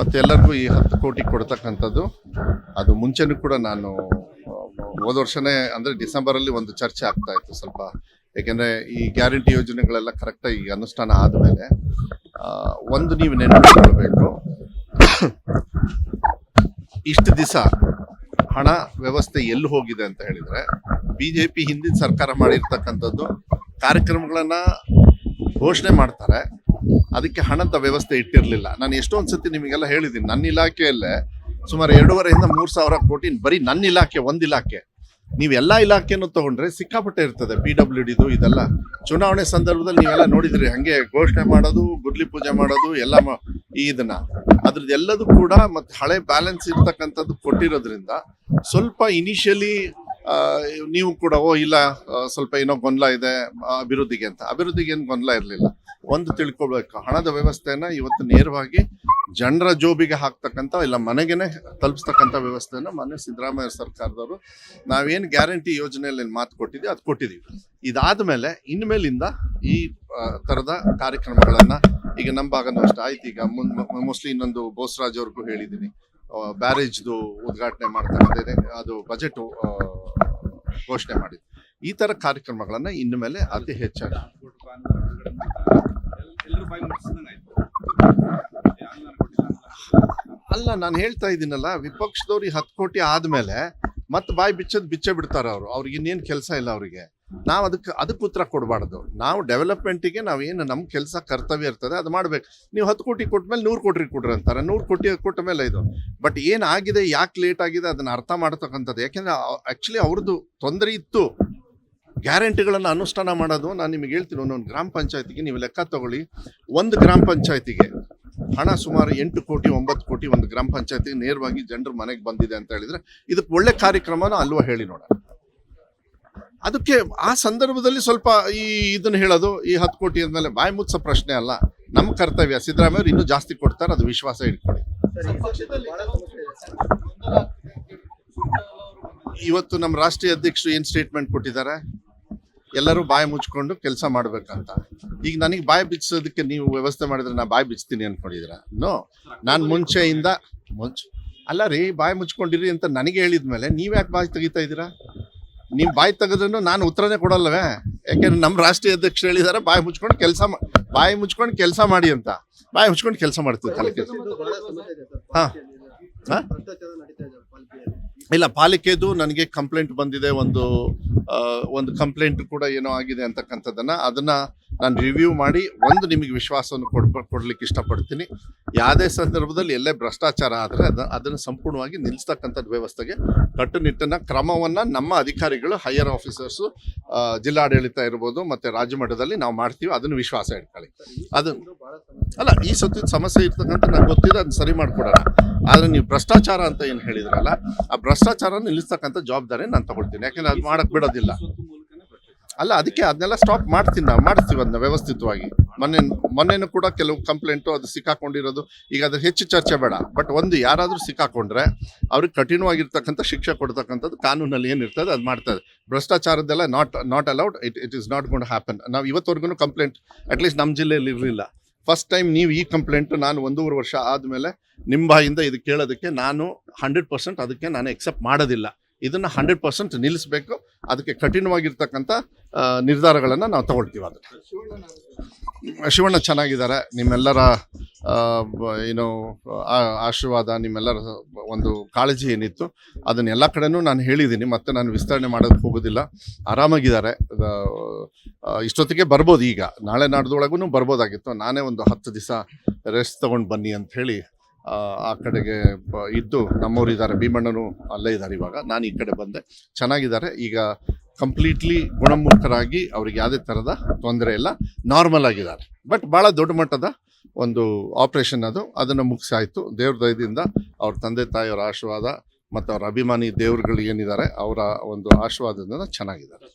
ಮತ್ತು ಎಲ್ಲರಿಗೂ ಈ ಹತ್ತು ಕೋಟಿ ಕೊಡ್ತಕ್ಕಂಥದ್ದು. ಅದು ಮುಂಚೆನೂ ಕೂಡ ನಾನು ಹೋದ ವರ್ಷನೇ, ಅಂದರೆ ಡಿಸೆಂಬರಲ್ಲಿ ಒಂದು ಚರ್ಚೆ ಆಗ್ತಾ ಇತ್ತು ಸ್ವಲ್ಪ. ಏಕೆಂದರೆ ಈ ಗ್ಯಾರಂಟಿ ಯೋಜನೆಗಳೆಲ್ಲ ಕರೆಕ್ಟಾಗಿ ಅನುಷ್ಠಾನ ಆದಮೇಲೆ ಒಂದು ನೀವು ನೆನಪಿಟ್ಕೊಳ್ಬೇಕು ಇಷ್ಟು ದಿವಸ ಹಣ ವ್ಯವಸ್ಥೆ ಎಲ್ಲಿ ಹೋಗಿದೆ ಅಂತ ಹೇಳಿದರೆ ಬಿ ಜೆ ಪಿ ಹಿಂದಿನ ಸರ್ಕಾರ ಮಾಡಿರ್ತಕ್ಕಂಥದ್ದು ಕಾರ್ಯಕ್ರಮಗಳನ್ನು ಘೋಷಣೆ ಮಾಡ್ತಾರೆ. ಅದಕ್ಕೆ ಹಣದ ವ್ಯವಸ್ಥೆ ಇಟ್ಟಿರಲಿಲ್ಲ. ನಾನು ಎಷ್ಟೊಂದು ಸತಿ ನಿಮಗೆಲ್ಲ ಹೇಳಿದ್ದೀನಿ, ನನ್ನ ಇಲಾಖೆಯಲ್ಲೇ ಸುಮಾರು ಎರಡೂವರೆಯಿಂದ ಮೂರು ಸಾವಿರ ಕೋಟಿ ಬರೀ ನನ್ನ ಇಲಾಖೆ, ಒಂದು ಇಲಾಖೆ. ನೀವು ಎಲ್ಲ ಇಲಾಖೆಯನ್ನು ತಗೊಂಡ್ರೆ ಸಿಕ್ಕಾಪಟ್ಟೆ ಇರ್ತದೆ ಪಿ ಡಬ್ಲ್ಯೂ ಡಿದು ಇದೆಲ್ಲ. ಚುನಾವಣೆ ಸಂದರ್ಭದಲ್ಲಿ ನೀವೆಲ್ಲ ನೋಡಿದ್ರಿ, ಹಂಗೆ ಘೋಷಣೆ ಮಾಡೋದು ಗುರ್ಲಿ ಪೂಜೆ ಮಾಡೋದು, ಎಲ್ಲ ಈ ಇದನ್ನ. ಅದ್ರದ್ದು ಕೂಡ ಮತ್ತೆ ಹಳೆ ಬ್ಯಾಲೆನ್ಸ್ ಇರ್ತಕ್ಕಂಥದ್ದು ಕೊಟ್ಟಿರೋದ್ರಿಂದ ಸ್ವಲ್ಪ ಇನಿಷಿಯಲಿ ನೀವು ಕೂಡ, ಓ, ಇಲ್ಲ ಸ್ವಲ್ಪ ಏನೋ ಗೊಂದಲ ಇದೆ ಅಭಿವೃದ್ಧಿಗೆ ಅಂತ. ಅಭಿವೃದ್ಧಿಗೆ ಏನು ಗೊಂದಲ ಇರಲಿಲ್ಲ. ಒಂದು ತಿಳ್ಕೊಬೇಕು, ಹಣದ ವ್ಯವಸ್ಥೆನ ಇವತ್ತು ನೇರವಾಗಿ ಜನರ ಜೋಬಿಗೆ ಹಾಕ್ತಕ್ಕಂಥ ಇಲ್ಲ ಮನೆಗೇನೆ ತಲುಪಿಸ್ತಕ್ಕಂಥ ವ್ಯವಸ್ಥೆನ ಮೊನ್ನೆ ಸಿದ್ದರಾಮಯ್ಯ ಸರ್ಕಾರದವರು ನಾವೇನು ಗ್ಯಾರಂಟಿ ಯೋಜನೆಯಲ್ಲಿ ಮಾತು ಕೊಟ್ಟಿದ್ದೀವಿ ಅದು ಕೊಟ್ಟಿದ್ದೀವಿ. ಇದಾದ ಮೇಲೆ ಇನ್ಮೇಲಿಂದ ಈ ಥರದ ಕಾರ್ಯಕ್ರಮಗಳನ್ನು ಈಗ ನಮ್ಮ ಭಾಗನೂ ಅಷ್ಟೇ ಆಯ್ತು. ಈಗ ಮುನ್ ಮೋಸ್ಟ್ಲಿ ಇನ್ನೊಂದು ಬೋಸ್ರಾಜ್ ಅವ್ರಿಗೂ ಹೇಳಿದ್ದೀನಿ. ಬ್ಯಾರೇಜ್ದು ಉದ್ಘಾಟನೆ ಮಾಡ್ತಕ್ಕಂಥದ್ದೇ ಅದು ಬಜೆಟು ಘೋಷಣೆ ಮಾಡಿದ್ರು. ಈ ತರ ಕಾರ್ಯಕ್ರಮಗಳನ್ನ ಇನ್ನು ಮೇಲೆ ಅತಿ ಹೆಚ್ಚಾಗಿ ಅಲ್ಲ, ನಾನು ಹೇಳ್ತಾ ಇದ್ದೀನಲ್ಲ ವಿಪಕ್ಷದವ್ರಿಗೆ ಹತ್ತು ಕೋಟಿ ಆದ್ಮೇಲೆ ಮತ್ತೆ ಬಾಯಿ ಬಿಚ್ಚದ್ ಬಿಚ್ಚ ಬಿಡ್ತಾರೆ ಅವರು ಅವ್ರಿಗೆ ಇನ್ನೇನು ಕೆಲಸ ಇಲ್ಲ ಅವರಿಗೆ. ನಾವು ಅದಕ್ಕೆ ಅದಕ್ಕೆ ಉತ್ತರ ಕೊಡಬಾರ್ದು. ನಾವು ಡೆವಲಪ್ಮೆಂಟಿಗೆ ಏನು ನಮ್ಮ ಕೆಲಸ ಕರ್ತವ್ಯ ಇರ್ತದೆ, ಅದು ಮಾಡಬೇಕು. ನೀವು ಹತ್ತು ಕೋಟಿ ಕೊಟ್ಮೇಲೆ ನೂರು ಕೋಟಿ ಕೊಡ್ರಿ ಅಂತಾರೆ. ನೂರು ಕೋಟಿ ಕೊಟ್ಟ ಮೇಲೆ ಇದು ಬಟ್ ಏನಾಗಿದೆ ಯಾಕೆ ಲೇಟ್ ಆಗಿದೆ ಅದನ್ನು ಅರ್ಥ ಮಾಡ್ತಕ್ಕಂಥದ್ದು. ಯಾಕೆಂದರೆ ಆ್ಯಕ್ಚುಲಿ ಅವ್ರದ್ದು ತೊಂದರೆ ಇತ್ತು. ಗ್ಯಾರಂಟಿಗಳನ್ನು ಅನುಷ್ಠಾನ ಮಾಡೋದು. ನಾನು ನಿಮಗೆ ಹೇಳ್ತೀನಿ, ಒಂದೊಂದು ಗ್ರಾಮ ಪಂಚಾಯತಿಗೆ ನೀವು ಲೆಕ್ಕ ತಗೊಳ್ಳಿ. ಒಂದು ಗ್ರಾಮ ಪಂಚಾಯತಿಗೆ ಹಣ ಸುಮಾರು ಎಂಟು ಕೋಟಿ, ಒಂಬತ್ತು ಕೋಟಿ ಒಂದು ಗ್ರಾಮ ಪಂಚಾಯತಿಗೆ ನೇರವಾಗಿ ಜನರ ಮನೆಗೆ ಬಂದಿದೆ ಅಂತ ಹೇಳಿದರೆ ಇದಕ್ಕೆ ಒಳ್ಳೆ ಕಾರ್ಯಕ್ರಮನ ಅಲ್ವಾ ಹೇಳಿ ನೋಡೋಣ. ಅದಕ್ಕೆ ಆ ಸಂದರ್ಭದಲ್ಲಿ ಸ್ವಲ್ಪ ಈ ಇದನ್ನು ಹೇಳೋದು, ಈ ಹತ್ತು ಕೋಟಿ ಅಂದಮೇಲೆ ಬಾಯಿ ಮುಚ್ಚೋ ಪ್ರಶ್ನೆ ಅಲ್ಲ. ನಮ್ಮ ಕರ್ತವ್ಯ. ಸಿದ್ದರಾಮಯ್ಯವ್ರು ಇನ್ನೂ ಜಾಸ್ತಿ ಕೊಡ್ತಾರೆ, ಅದು ವಿಶ್ವಾಸ ಇಟ್ಕೊಳ್ಳಿ. ಇವತ್ತು ನಮ್ಮ ರಾಷ್ಟ್ರೀಯ ಅಧ್ಯಕ್ಷರು ಏನು ಸ್ಟೇಟ್ಮೆಂಟ್ ಕೊಟ್ಟಿದ್ದಾರೆ? ಎಲ್ಲರೂ ಬಾಯಿ ಮುಚ್ಕೊಂಡು ಕೆಲಸ ಮಾಡಬೇಕಂತ. ಈಗ ನನಗೆ ಬಾಯಿ ಬಿಚ್ಚಿಸೋದಕ್ಕೆ ನೀವು ವ್ಯವಸ್ಥೆ ಮಾಡಿದ್ರೆ ನಾ ಬಾಯಿ ಬಿಚ್ತೀನಿ ಅನ್ಕೊಂಡಿದ್ದೀರಾ? ನೋ ನಾನು ಮುಂಚೆಯಿಂದ, ಮುಂಚೆ. ಅಲ್ಲ ರೀ, ಬಾಯಿ ಮುಚ್ಕೊಂಡಿರಿ ಅಂತ ನನಗೆ ಹೇಳಿದ್ಮೇಲೆ ನೀವು ಯಾಕೆ ಬಾಯಿ ತೆಗಿತಾ ಇದ್ದೀರಾ? ನೀವು ಬಾಯಿ ತೆಗೆದ್ರೂ ನಾನು ಉತ್ತರನೇ ಕೊಡಲ್ಲವೇ ಯಾಕೆಂದ್ರೆ ನಮ್ಮ ರಾಷ್ಟ್ರೀಯ ಅಧ್ಯಕ್ಷರು ಹೇಳಿದ್ದಾರೆ ಬಾಯಿ ಮುಚ್ಕೊಂಡು ಕೆಲಸ ಬಾಯಿ ಮುಚ್ಕೊಂಡು ಕೆಲಸ ಮಾಡಿ ಅಂತ ಬಾಯಿ ಮುಚ್ಕೊಂಡು ಕೆಲಸ ಮಾಡ್ತೀವಿ ತಲೆ ಹಾ. ಹಾ? ಇಲ್ಲ, ಪಾಲಿಕೆದು ನನಗೆ ಕಂಪ್ಲೇಂಟ್ ಬಂದಿದೆ, ಒಂದು ಒಂದು ಕಂಪ್ಲೇಂಟ್ ಕೂಡ ಏನೋ ಆಗಿದೆ ಅಂತಕ್ಕಂಥದ್ದನ್ನು, ಅದನ್ನ ನಾನು ರಿವ್ಯೂ ಮಾಡಿ ಒಂದು ನಿಮಗೆ ವಿಶ್ವಾಸವನ್ನು ಕೊಡ್ ಕೊಡ್ಲಿಕ್ಕೆ ಇಷ್ಟಪಡ್ತೀನಿ. ಯಾವುದೇ ಸಂದರ್ಭದಲ್ಲಿ ಎಲ್ಲೇ ಭ್ರಷ್ಟಾಚಾರ ಆದರೆ ಅದ, ಅದನ್ನು ಸಂಪೂರ್ಣವಾಗಿ ನಿಲ್ಲಿಸ್ತಕ್ಕಂಥದ್ದು ವ್ಯವಸ್ಥೆಗೆ ಕಟ್ಟುನಿಟ್ಟಿನ ಕ್ರಮವನ್ನು ನಮ್ಮ ಅಧಿಕಾರಿಗಳು ಹೈಯರ್ ಆಫೀಸರ್ಸು ಜಿಲ್ಲಾಡಳಿತ ಇರ್ಬೋದು ಮತ್ತು ರಾಜ್ಯ ಮಟ್ಟದಲ್ಲಿ ನಾವು ಮಾಡ್ತೀವಿ. ಅದನ್ನು ವಿಶ್ವಾಸ ಇಟ್ಕೊಳ್ಳಿ. ಅದು ಅಲ್ಲ, ಈ ಸತ್ತಿನ ಸಮಸ್ಯೆ ಇರ್ತಕ್ಕಂಥ ನಂಗೆ ಗೊತ್ತಿದೆ, ಅದನ್ನ ಸರಿ ಮಾಡಿಕೊಡೋಣ. ಆದರೆ ನೀವು ಭ್ರಷ್ಟಾಚಾರ ಅಂತ ಏನು ಹೇಳಿದ್ರಲ್ಲ, ಆ ಭ್ರಷ್ಟಾಚಾರ ನಿಲ್ಲಿಸ್ತಕ್ಕಂಥ ಜವಾಬ್ದಾರಿ ನಾನು ತಗೊಳ್ತೀನಿ. ಯಾಕೆಂದರೆ ಅದು ಮಾಡೋಕ್ಕೆ ಬಿಡೋದಿಲ್ಲ. ಅಲ್ಲ, ಅದಕ್ಕೆ ಅದನ್ನೆಲ್ಲ ಸ್ಟಾಪ್ ಮಾಡ್ತೀನಿ ನಾವು ಮಾಡ್ತೀವಿ ಅದನ್ನ ವ್ಯವಸ್ಥಿತವಾಗಿ. ಮೊನ್ನೆ, ಮೊನ್ನೆನೂ ಕೂಡ ಕೆಲವು ಕಂಪ್ಲೇಂಟು ಅದು ಸಿಕ್ಕಾಕೊಂಡಿರೋದು. ಈಗ ಅದ್ರ ಹೆಚ್ಚು ಚರ್ಚೆ ಬೇಡ. ಬಟ್ ಒಂದು ಯಾರಾದರೂ ಸಿಕ್ಕಾಕೊಂಡ್ರೆ, ಅವ್ರಿಗೆ ಕಠಿಣವಾಗಿರ್ತಕ್ಕಂಥ ಶಿಕ್ಷೆ ಕೊಡ್ತಕ್ಕಂಥದ್ದು ಕಾನೂನಲ್ಲಿ ಏನಿರ್ತದೆ, ಅದು ಮಾಡ್ತದೆ ಭ್ರಷ್ಟಾಚಾರದ್ದೆಲ್ಲ not not allowed it it is not going happen ನಾವು ಇವತ್ತವರೆಗೂ ಕಂಪ್ಲೇಂಟ್ ಅಟ್ಲೀಸ್ಟ್ ನಮ್ಮ ಜಿಲ್ಲೆಯಲ್ಲಿ ಇರಲಿಲ್ಲ. ಫಸ್ಟ್ ಟೈಮ್ ನೀವು ಈ ಕಂಪ್ಲೇಂಟು ನಾನು ಒಂದೂವರೆ ವರ್ಷ ಆದಮೇಲೆ ನಿಮ್ಮ ಬಾಯಿಂದ ಇದು ಕೇಳೋದಕ್ಕೆ ನಾನು ಹಂಡ್ರೆಡ್ ಪರ್ಸೆಂಟ್ ಅದಕ್ಕೆ ನಾನು ಎಕ್ಸೆಪ್ಟ್ ಮಾಡೋದಿಲ್ಲ. ಇದನ್ನು ಹಂಡ್ರೆಡ್ ಪರ್ಸೆಂಟ್ ನಿಲ್ಲಿಸಬೇಕು. ಅದಕ್ಕೆ ಕಠಿಣವಾಗಿರ್ತಕ್ಕಂಥ ನಿರ್ಧಾರಗಳನ್ನು ನಾವು ತಗೊಳ್ತೀವಿ ಅದನ್ನು. ಶಿವಣ್ಣ ಚೆನ್ನಾಗಿದ್ದಾರೆ. ನಿಮ್ಮೆಲ್ಲರ ಏನು ಆಶೀರ್ವಾದ, ನಿಮ್ಮೆಲ್ಲರ ಒಂದು ಕಾಳಜಿ ಏನಿತ್ತು ಅದನ್ನು ಎಲ್ಲ ಕಡೆನೂ ನಾನು ಹೇಳಿದ್ದೀನಿ. ಮತ್ತೆ ನಾನು ವಿಸ್ತರಣೆ ಮಾಡೋದಕ್ಕೆ ಹೋಗೋದಿಲ್ಲ. ಆರಾಮಾಗಿದ್ದಾರೆ. ಇಷ್ಟೊತ್ತಿಗೆ ಬರ್ಬೋದು ಈಗ. ನಾಳೆ ನಾಡ್ದೊಳಗೂ ಬರ್ಬೋದಾಗಿತ್ತು. ನಾನೇ ಒಂದು ಹತ್ತು ದಿವಸ ರೆಸ್ಟ್ ತೊಗೊಂಡು ಬನ್ನಿ ಅಂತ ಹೇಳಿ ಆ, ಕಡೆಗೆ ಇದ್ದು ನಮ್ಮವ್ರು ಇದ್ದಾರೆ. ಭೀಮಣ್ಣನು ಅಲ್ಲೇ ಇದ್ದಾರೆ ಇವಾಗ. ನಾನು ಈ ಕಡೆ ಬಂದೆ. ಚೆನ್ನಾಗಿದ್ದಾರೆ. ಈಗ ಕಂಪ್ಲೀಟ್ಲಿ ಗುಣಮುಖರಾಗಿ ಅವ್ರಿಗೆ ಯಾವುದೇ ಥರದ ತೊಂದರೆ ಇಲ್ಲ. ನಾರ್ಮಲ್ ಆಗಿದ್ದಾರೆ. ಬಟ್ ಭಾಳ ದೊಡ್ಡ ಮಟ್ಟದ ಒಂದು ಆಪ್ರೇಷನ್ ಅದು. ಅದನ್ನು ಮುಗಿಸಾಯಿತು. ದೇವ್ರ ದಯದಿಂದ ಅವ್ರ ತಂದೆ ತಾಯಿಯವರ ಆಶೀರ್ವಾದ ಮತ್ತು ಅವ್ರ ಅಭಿಮಾನಿ ದೇವ್ರುಗಳು ಏನಿದ್ದಾರೆ ಅವರ ಒಂದು ಆಶೀರ್ವಾದದಿಂದ ಚೆನ್ನಾಗಿದ್ದಾರೆ.